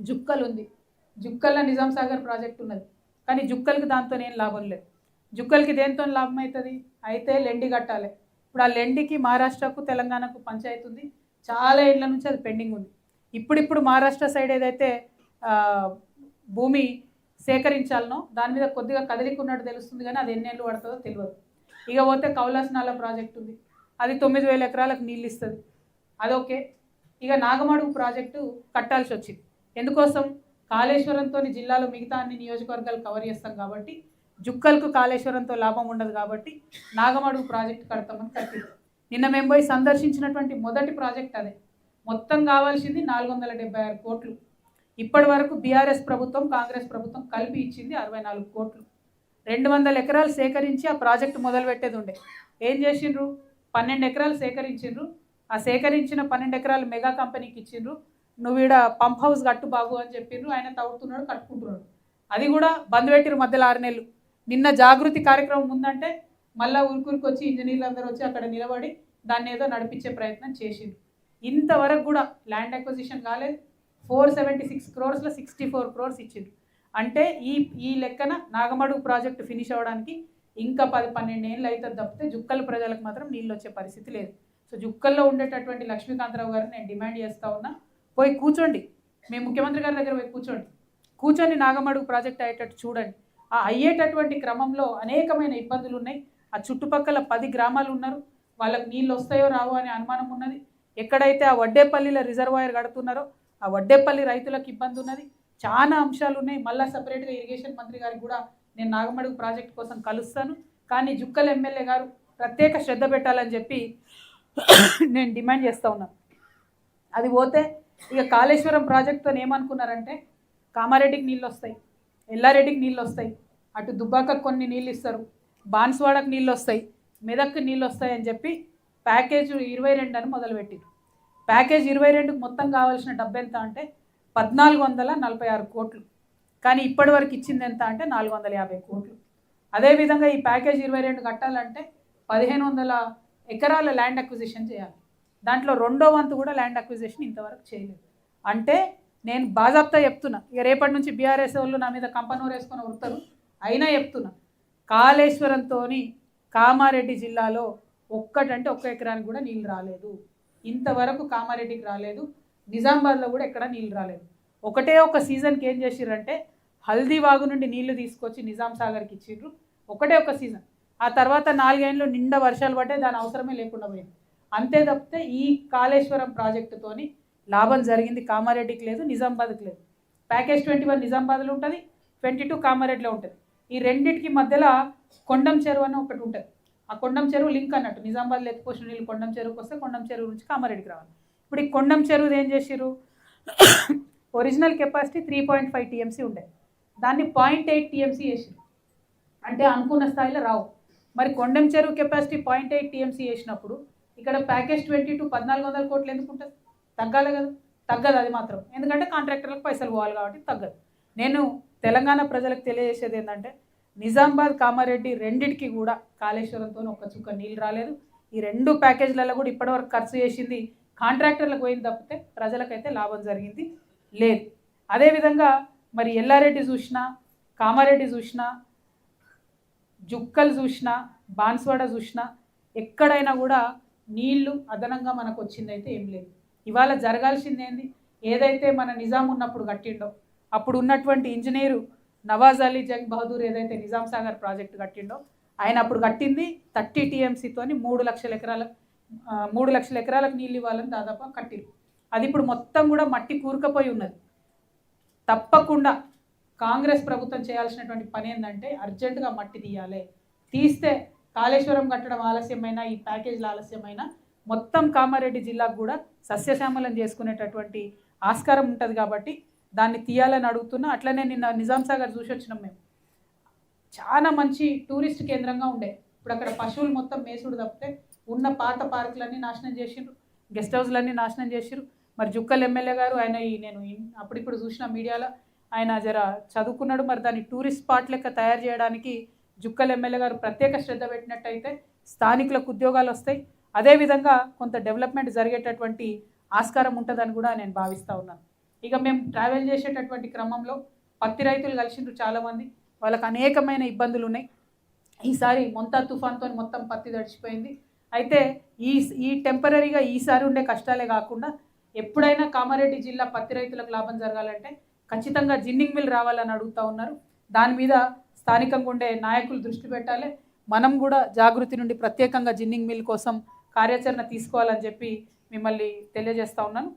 జుక్కల్ ఉంది జుక్కల్లో నిజాం సాగర్ ప్రాజెక్ట్ ఉన్నది. కానీ జుక్కలకి దాంతో ఏం లాభం లేదు. జుక్కలకి దేంతో లాభం అవుతుంది అయితే లెండి కట్టాలి. ఇప్పుడు ఆ లెండికి మహారాష్ట్రకు తెలంగాణకు పంచాయతీ ఉంది. చాలా ఏళ్ళ నుంచి అది పెండింగ్ ఉంది. ఇప్పుడిప్పుడు మహారాష్ట్ర సైడ్ ఏదైతే భూమి సేకరించాలనో దాని మీద కొద్దిగా కదిలికున్నట్టు తెలుస్తుంది కానీ అది ఎన్ని ఏళ్ళు పడుతుందో తెలియదు. ఇక పోతే కౌలాసనాల ప్రాజెక్ట్ ఉంది. అది తొమ్మిది వేల ఎకరాలకు నీళ్ళు ఇస్తుంది. అదొకే. ఇక నాగమడుగు ప్రాజెక్టు కట్టాల్సి వచ్చింది. ఎందుకోసం? కాళేశ్వరంతో జిల్లాలో మిగతా అన్ని నియోజకవర్గాలు కవర్ చేస్తాం కాబట్టి జుక్కలకు కాళేశ్వరంతో లాభం ఉండదు కాబట్టి నాగమడుగు ప్రాజెక్టు కడతామని కట్టింది. నిన్న మేము పోయి సందర్శించినటువంటి మొదటి ప్రాజెక్ట్ అదే. మొత్తం కావాల్సింది నాలుగు వందల డెబ్బై ఆరు కోట్లు. ఇప్పటి వరకు బీఆర్ఎస్ ప్రభుత్వం కాంగ్రెస్ ప్రభుత్వం కలిపి ఇచ్చింది అరవై నాలుగు కోట్లు. రెండు వందల ఎకరాలు సేకరించి ఆ ప్రాజెక్టు మొదలుపెట్టేది ఉండే. ఏం చేసిండ్రు? పన్నెండు ఎకరాలు సేకరించిండ్రు. ఆ సేకరించిన పన్నెండు ఎకరాలు మెగా కంపెనీకి ఇచ్చిండ్రు. నువ్వు ఈడ పంప్ హౌస్ కట్టు బాబు అని చెప్పిండ్రు ఆయన తవ్వుతున్నాడు కట్టుకుంటున్నాడు. అది కూడా బంద్ పెట్టిరు మధ్యలో ఆరు నెలలు. నిన్న జాగృతి కార్యక్రమం ఉందంటే మళ్ళీ ఊరికూరికి వచ్చి ఇంజనీర్లు అందరూ వచ్చి అక్కడ నిలబడి దాన్ని ఏదో నడిపించే ప్రయత్నం చేసిండ్రు. ఇంతవరకు కూడా ల్యాండ్ అక్విజిషన్ కాలేదు. ఫోర్ సెవెంటీ సిక్స్ క్రోర్స్లో సిక్స్టీ ఫోర్ క్రోర్స్ ఇచ్చిండ్రు. అంటే ఈ ఈ లెక్కన నాగమడుగు ప్రాజెక్టు ఫినిష్ అవ్వడానికి ఇంకా పది పన్నెండు ఏళ్ళు అవుతుంది తప్పితే జుక్కల ప్రజలకు మాత్రం నీళ్ళు వచ్చే పరిస్థితి లేదు. సో జుక్కల్లో ఉండేటటువంటి లక్ష్మీకాంతరావు గారిని నేను డిమాండ్ చేస్తా ఉన్నా పోయి కూర్చోండి. మీ ముఖ్యమంత్రి గారి దగ్గర పోయి కూర్చోండి. కూర్చొని నాగమడుగు ప్రాజెక్ట్ అయ్యేటట్టు చూడండి. ఆ అయ్యేటటువంటి క్రమంలో అనేకమైన ఇబ్బందులు ఉన్నాయి. ఆ చుట్టుపక్కల పది గ్రామాలు ఉన్నారు. వాళ్ళకి నీళ్ళు వస్తాయో రావో అనే అనుమానం ఉన్నది. ఎక్కడైతే ఆ వడ్డేపల్లిలో రిజర్వాయర్ కడుతున్నారో ఆ వడ్డేపల్లి రైతులకు ఇబ్బంది ఉన్నది. చాలా అంశాలు ఉన్నాయి. మళ్ళీ సపరేట్గా ఇరిగేషన్ మంత్రి గారికి కూడా నేను నాగమడుగు ప్రాజెక్ట్ కోసం కలుస్తాను. కానీ జుక్కల్ ఎమ్మెల్యే గారు ప్రత్యేక శ్రద్ధ పెట్టాలని చెప్పి నేను డిమాండ్ చేస్తూ ఉన్నాను అది పోతే ఇక కాళేశ్వరం ప్రాజెక్ట్తో ఏమనుకున్నారంటే కామారెడ్డికి నీళ్ళు వస్తాయి ఎల్లారెడ్డికి నీళ్ళు వస్తాయి అటు దుబ్బాకకు కొన్ని నీళ్ళు ఇస్తారు బాన్స్వాడకు నీళ్ళు వస్తాయి మెదక్కి నీళ్ళు వస్తాయి అని చెప్పి ప్యాకేజ్ ఇరవై రెండు అని మొదలుపెట్టారు ప్యాకేజ్ ఇరవై రెండుకు మొత్తం కావాల్సిన డబ్బు ఎంత అంటే పద్నాలుగు వందల నలభై ఆరు కోట్లు. కానీ ఇప్పటి వరకు ఇచ్చింది ఎంత అంటే నాలుగు వందల యాభై కోట్లు. అదేవిధంగా ఈ ప్యాకేజ్ ఇరవై రెండు కట్టాలంటే పదిహేను వందల ఎకరాల ల్యాండ్ అక్విజిషన్ చేయాలి. దాంట్లో రెండో వంతు కూడా ల్యాండ్ అక్విజిషన్ ఇంతవరకు చేయలేదు. అంటే నేను బాజాప్తా చెప్తున్నా. ఇక రేపటి నుంచి బీఆర్ఎస్ వాళ్ళు నా మీద కంపనూరు వేసుకొని ఉడతారు అయినా చెప్తున్నా. కాళేశ్వరంతో కామారెడ్డి జిల్లాలో ఒక్కటంటే ఒక్క ఎకరానికి కూడా నీళ్ళు రాలేదు. ఇంతవరకు కామారెడ్డికి రాలేదు. నిజామాబాద్లో కూడా ఎక్కడ నీళ్ళు రాలేదు. ఒకటే ఒక సీజన్కి ఏం చేసిర్రంటే హల్దీ వాగు నుండి నీళ్ళు తీసుకొచ్చి నిజాం సాగర్కి ఇచ్చిండ్రు ఒకటే ఒక సీజన్. ఆ తర్వాత నాలుగేళ్ళు నిండా వర్షాలు పడ్డాయి. దాని అవసరమే లేకుండా పోయింది. అంతే తప్పితే ఈ కాళేశ్వరం ప్రాజెక్టుతోని లాభం జరిగింది కామారెడ్డికి లేదు నిజామాబాద్కి లేదు. ప్యాకేజ్ ట్వంటీ వన్ నిజామాబాద్లో ఉంటుంది ట్వంటీ టూ కామారెడ్డిలో ఉంటుంది. ఈ రెండింటికి మధ్యలో కొండం చెరువు అని ఒకటి ఉంటుంది. ఆ కొండం చెరువు లింక్ అన్నట్టు నిజామాబాద్లో ఎత్తుకోసిన నీళ్ళు కొండం చెరువుకి వస్తే కొండం చెరువు నుంచి కామారెడ్డికి రావాలి. ఇప్పుడు ఈ కొండం చెరువు ఏం చేసిర్రు? Original capacity three point five TMC ఉండే. దాన్ని పాయింట్ ఎయిట్ టీఎంసీ చేసిర్రు. అంటే అనుకున్న స్థాయిలో రావు. మరి కొండం చెరువు కెపాసిటీ పాయింట్ ఎయిట్ టీఎంసీ చేసినప్పుడు ఇక్కడ ప్యాకేజ్ ట్వంటీ టూ పద్నాలుగు వందల కోట్లు ఎందుకు ఉంటుంది? తగ్గాలి కదా. తగ్గదు అది మాత్రం. ఎందుకంటే కాంట్రాక్టర్లకు పైసలు పోవాలి కాబట్టి తగ్గదు. నేను తెలంగాణ ప్రజలకు తెలియజేసేది ఏంటంటే నిజామాబాద్ కామారెడ్డి రెండిటికి కూడా కాళేశ్వరంతో ఒక చుక్క నీళ్ళు రాలేదు. ఈ రెండు ప్యాకేజీలలో కూడా ఇప్పటివరకు ఖర్చు చేసింది కాంట్రాక్టర్లకు పోయింది తప్పితే ప్రజలకైతే లాభం జరిగింది లేదు. అదేవిధంగా మరి ఎల్లారెడ్డి చూసినా కామారెడ్డి చూసినా జుక్కలు చూసినా బాన్స్వాడ చూసినా ఎక్కడైనా కూడా నీళ్ళు అదనంగా మనకు వచ్చిందైతే ఏం లేదు. ఇవాళ జరగాల్సిందేంది? ఏదైతే మన నిజాం ఉన్నప్పుడు కట్టిండో అప్పుడు ఉన్నటువంటి ఇంజనీరు నవాజ్ అలీ జంగ్ బహదూర్ ఏదైతే నిజాం సాగర్ ప్రాజెక్టు కట్టిండో ఆయన అప్పుడు కట్టింది థర్టీ టీఎంసీతోని మూడు లక్షల ఎకరాల మూడు లక్షల ఎకరాలకు నీళ్ళు ఇవ్వాలని దాదాపు కట్టిరు. అది ఇప్పుడు మొత్తం కూడా మట్టి కూరుకపోయి ఉన్నది. తప్పకుండా కాంగ్రెస్ ప్రభుత్వం చేయాల్సినటువంటి పని ఏంటంటే అర్జెంటుగా మట్టి తీయాలి. తీస్తే కాళేశ్వరం కట్టడం ఆలస్యమైన ఈ ప్యాకేజీలు ఆలస్యమైన మొత్తం కామారెడ్డి జిల్లాకు కూడా సస్యశ్యామలం చేసుకునేటటువంటి ఆస్కారం ఉంటుంది కాబట్టి దాన్ని తీయాలని అడుగుతున్నా. అట్లనే నిన్న నిజాం సాగర్ చూసి వచ్చినాం మేము. చాలా మంచి టూరిస్ట్ కేంద్రంగా ఉండే. ఇప్పుడు అక్కడ పశువులు మొత్తం మేసుడు తప్పితే ఉన్న పాత పార్కులన్నీ నాశనం చేసిండ్రు గెస్ట్ హౌస్లన్నీ నాశనం చేసిరు మరి జుక్కల్ ఎమ్మెల్యే గారు ఆయన ఈ నేను అప్పుడిప్పుడు చూసిన మీడియాలో ఆయన జర చదువుకున్నాడు. మరి దాన్ని టూరిస్ట్ స్పాట్ లెక్క తయారు చేయడానికి జుక్కల్ ఎమ్మెల్యే గారు ప్రత్యేక శ్రద్ధ పెట్టినట్టయితే స్థానికులకు ఉద్యోగాలు వస్తాయి. అదేవిధంగా కొంత డెవలప్మెంట్ జరిగేటటువంటి ఆస్కారం ఉంటుందని కూడా నేను భావిస్తూ ఉన్నాను. ఇక మేము ట్రావెల్ చేసేటటువంటి క్రమంలో పత్తి రైతులు కలిసిండ్రు చాలామంది. వాళ్ళకు అనేకమైన ఇబ్బందులు ఉన్నాయి. ఈసారి మొంతా తుఫాన్తో మొత్తం పత్తి తడిచిపోయింది. అయితే ఈ ఈ టెంపరీగా ఈసారి ఉండే కష్టాలే కాకుండా ఎప్పుడైనా కామారెడ్డి జిల్లా పత్తి రైతులకు లాభం జరగాలంటే ఖచ్చితంగా జిన్నింగ్ మిల్ రావాలని అడుగుతూ ఉన్నారు. దాని మీద స్థానికంగా ఉండే నాయకులు దృష్టి పెట్టాలి. మనం కూడా జాగృతి నుండి ప్రత్యేకంగా జిన్నింగ్ మిల్ కోసం కార్యాచరణ తీసుకోవాలని చెప్పి మిమ్మల్ని తెలియజేస్తా ఉన్నాను.